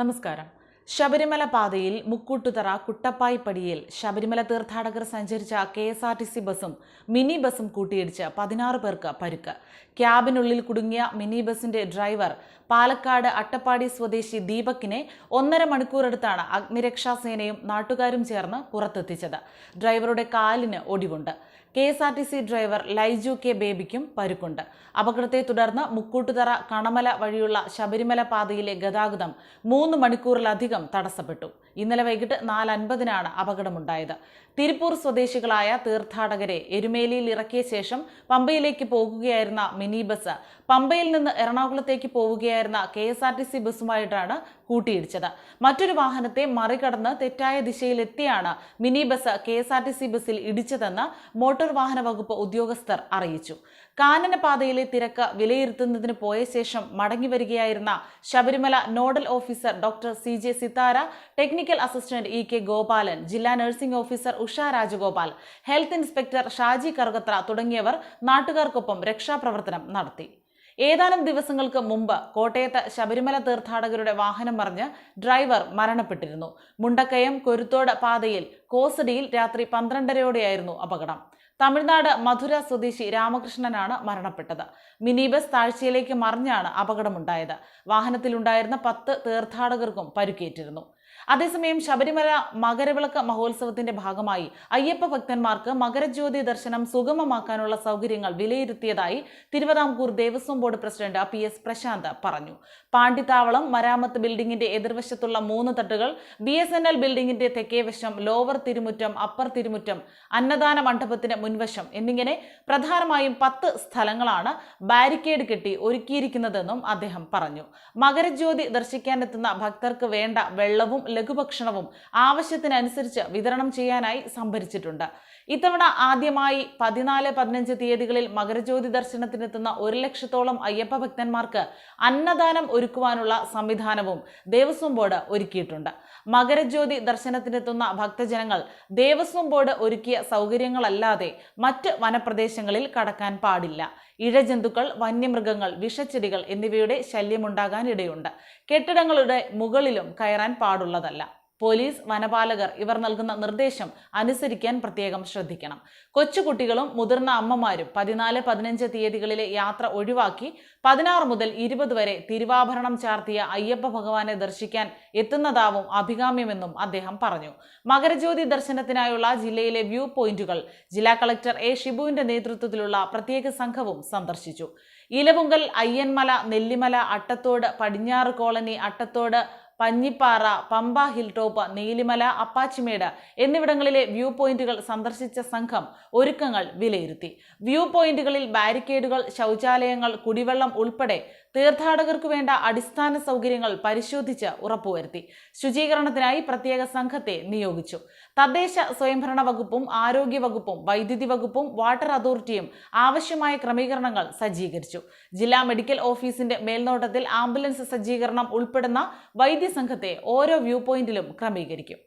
നമസ്കാരം. ശബരിമല പാതയിൽ മുക്കൂട്ടുതറ കുട്ടപ്പായിപ്പടിയിൽ ശബരിമല തീർത്ഥാടകർ സഞ്ചരിച്ച K S R T C ബസും മിനി ബസും കൂട്ടിയിടിച്ച് പതിനാറ് പേർക്ക് പരുക്ക്. ക്യാബിനുള്ളിൽ കുടുങ്ങിയ മിനി ബസിന്റെ ഡ്രൈവർ പാലക്കാട് അട്ടപ്പാടി സ്വദേശി ദീപക്കിനെ ഒന്നര മണിക്കൂറെടുത്താണ് അഗ്നിരക്ഷാസേനയും നാട്ടുകാരും ചേർന്ന് പുറത്തെത്തിച്ചത്. ഡ്രൈവറുടെ കാലിന് ഒടിവുണ്ട്. K S R T C driver Laiju K ബേബിക്കും പരുക്കുണ്ട്. അപകടത്തെ തുടർന്ന് മുക്കൂട്ടുതറ കണമല വഴിയുള്ള ശബരിമല പാതയിലെ ഗതാഗതം മൂന്ന് മണിക്കൂറിലധികം തടസ്സപ്പെട്ടു ഇന്നലെ വൈകിട്ട് നാല് അൻപതിനാണ് അപകടമുണ്ടായത്. തിരുപ്പൂർ സ്വദേശികളായ തീർത്ഥാടകരെ എരുമേലിയിൽ ഇറക്കിയ ശേഷം പമ്പയിലേക്ക് പോകുകയായിരുന്ന മിനി ബസ് പമ്പയിൽ നിന്ന് എറണാകുളത്തേക്ക് പോവുകയായിരുന്ന K S R T C ബസ്സുമായിട്ടാണ് കൂട്ടിയിടിച്ചത്. മറ്റൊരു വാഹനത്തെ മറികടന്ന് തെറ്റായ ദിശയിലെത്തിയാണ് mini bus K S R T C ബസ്സിൽ ഇടിച്ചതെന്ന് മോട്ടോർ വാഹന വകുപ്പ് ഉദ്യോഗസ്ഥർ അറിയിച്ചു. കാനനപാതയിലെ തിരക്ക് വിലയിരുത്തുന്നതിന് പോയ ശേഷം മടങ്ങി വരികയായിരുന്ന Sabarimala nodal officer doctor C J Sithara technical assistant E K Gopalan ജില്ലാ nursing officer Usha Rajagopal health inspector Shaji Karukathra തുടങ്ങിയവർ നാട്ടുകാർക്കൊപ്പം രക്ഷാപ്രവർത്തനം നടത്തി. ഏതാനും ദിവസങ്ങൾക്ക് മുമ്പ് കോട്ടയത്ത് ശബരിമല തീർത്ഥാടകരുടെ വാഹനം മറിഞ്ഞ് ഡ്രൈവർ മരണപ്പെട്ടിരുന്നു. മുണ്ടക്കയം കൊരുത്തോട് പാതയിൽ കോസടിയിൽ രാത്രി പന്ത്രണ്ടരയോടെയായിരുന്നു അപകടം. തമിഴ്നാട് മധുര സ്വദേശി രാമകൃഷ്ണനാണ് മരണപ്പെട്ടത്. മിനി ബസ് താഴ്ചയിലേക്ക് മറിഞ്ഞാണ് അപകടമുണ്ടായത്. വാഹനത്തിലുണ്ടായിരുന്ന പത്ത് തീർത്ഥാടകർക്കും പരുക്കേറ്റിരുന്നു. അതേസമയം ശബരിമല മകരവിളക്ക് മഹോത്സവത്തിന്റെ ഭാഗമായി അയ്യപ്പ ഭക്തന്മാർക്ക് മകരജ്യോതി ദർശനം സുഗമമാക്കാനുള്ള സൗകര്യങ്ങൾ വിലയിരുത്തിയതായി Thiruvithamkoor Devaswom board president P S Prashanth പറഞ്ഞു. പാണ്ടിത്താവളം മരാമത്ത് ബിൽഡിംഗിന്റെ എതിർവശത്തുള്ള മൂന്ന് തട്ടുകൾ ബി എസ് എൻ എൽ ബിൽഡിംഗിന്റെ തെക്കേവശം ലോവർ തിരുമുറ്റം അപ്പർ തിരുമുറ്റം അന്നദാന മണ്ഡപത്തിന് മുൻവശം എന്നിങ്ങനെ പ്രധാനമായും പത്ത് സ്ഥലങ്ങളാണ് ബാരിക്കേഡ് കെട്ടി ഒരുക്കിയിരിക്കുന്നതെന്നും അദ്ദേഹം പറഞ്ഞു. മകരജ്യോതി ദർശിക്കാനെത്തുന്ന ഭക്തർക്ക് വേണ്ട വെള്ളവും ലഘുഭക്ഷണവും ആവശ്യത്തിനനുസരിച്ച് വിതരണം ചെയ്യാനായി സംഭരിച്ചിട്ടുണ്ട്. ഇത്തവണ ആദ്യമായി പതിനാല് പതിനഞ്ച് തീയതികളിൽ മകരജ്യോതി ദർശനത്തിനെത്തുന്ന ഒരു ലക്ഷത്തോളം അയ്യപ്പ ഭക്തന്മാർക്ക് അന്നദാനം ഒരുക്കുവാനുള്ള സംവിധാനവും ദേവസ്വം ബോർഡ് ഒരുക്കിയിട്ടുണ്ട്. മകരജ്യോതി ദർശനത്തിനെത്തുന്ന ഭക്തജനങ്ങൾ ദേവസ്വം ബോർഡ് ഒരുക്കിയ സൗകര്യങ്ങളല്ലാതെ മറ്റ് വനപ്രദേശങ്ങളിൽ കടക്കാൻ പാടില്ല. ഇഴജന്തുക്കൾ വന്യമൃഗങ്ങൾ വിഷച്ചെടികൾ എന്നിവയുടെ ശല്യമുണ്ടാകാൻ ഇടയുണ്ട് കെട്ടിടങ്ങളുടെ മുകളിലും കയറാൻ പാടുള്ളതല്ല. പോലീസ് വനപാലകർ ഇവർ നൽകുന്ന നിർദ്ദേശം അനുസരിക്കാൻ പ്രത്യേകം ശ്രദ്ധിക്കണം. കൊച്ചുകുട്ടികളും മുതിർന്ന അമ്മമാരും പതിനാല് പതിനഞ്ച് തീയതികളിലെ യാത്ര ഒഴിവാക്കി പതിനാറ് മുതൽ ഇരുപത് വരെ തിരുവാഭരണം ചാർത്തിയ അയ്യപ്പ ഭഗവാനെ ദർശിക്കാൻ എത്തുന്നതാവും അഭികാമ്യമെന്നും അദ്ദേഹം പറഞ്ഞു. മകരജ്യോതി ദർശനത്തിനായുള്ള ജില്ലയിലെ വ്യൂ പോയിന്റുകൾ ജില്ലാ കളക്ടർ എ ഷിബുവിന്റെ നേതൃത്വത്തിലുള്ള പ്രത്യേക സംഘവും സന്ദർശിച്ചു. ഇലവുങ്കൽ അയ്യൻമല നെല്ലിമല അട്ടത്തോട് പടിഞ്ഞാറ് colony Attathodu Panjippara Pamba hill top Neelimala Appachimedu എന്നിവിടങ്ങളിലെ വ്യൂ പോയിന്റുകൾ സന്ദർശിച്ച സംഘം ഒരുക്കങ്ങൾ വിലയിരുത്തി. വ്യൂ പോയിന്റുകളിൽ ബാരിക്കേഡുകൾ ശൗചാലയങ്ങൾ കുടിവെള്ളം ഉൾപ്പെടെ തീർത്ഥാടകർക്ക് വേണ്ട അടിസ്ഥാന സൗകര്യങ്ങൾ പരിശോധിച്ച് ഉറപ്പുവരുത്തി. ശുചീകരണത്തിനായി പ്രത്യേക സംഘത്തെ നിയോഗിച്ചു. തദ്ദേശ സ്വയംഭരണ വകുപ്പും ആരോഗ്യ വകുപ്പും വൈദ്യുതി വകുപ്പും വാട്ടർ അതോറിറ്റിയും ആവശ്യമായ ക്രമീകരണങ്ങൾ സജ്ജീകരിച്ചു. ജില്ലാ മെഡിക്കൽ ഓഫീസിന്റെ മേൽനോട്ടത്തിൽ ആംബുലൻസ് സജ്ജീകരണം ഉൾപ്പെടുന്ന വൈദ്യസംഘത്തെ ഓരോ വ്യൂ പോയിന്റിലും ക്രമീകരിക്കും.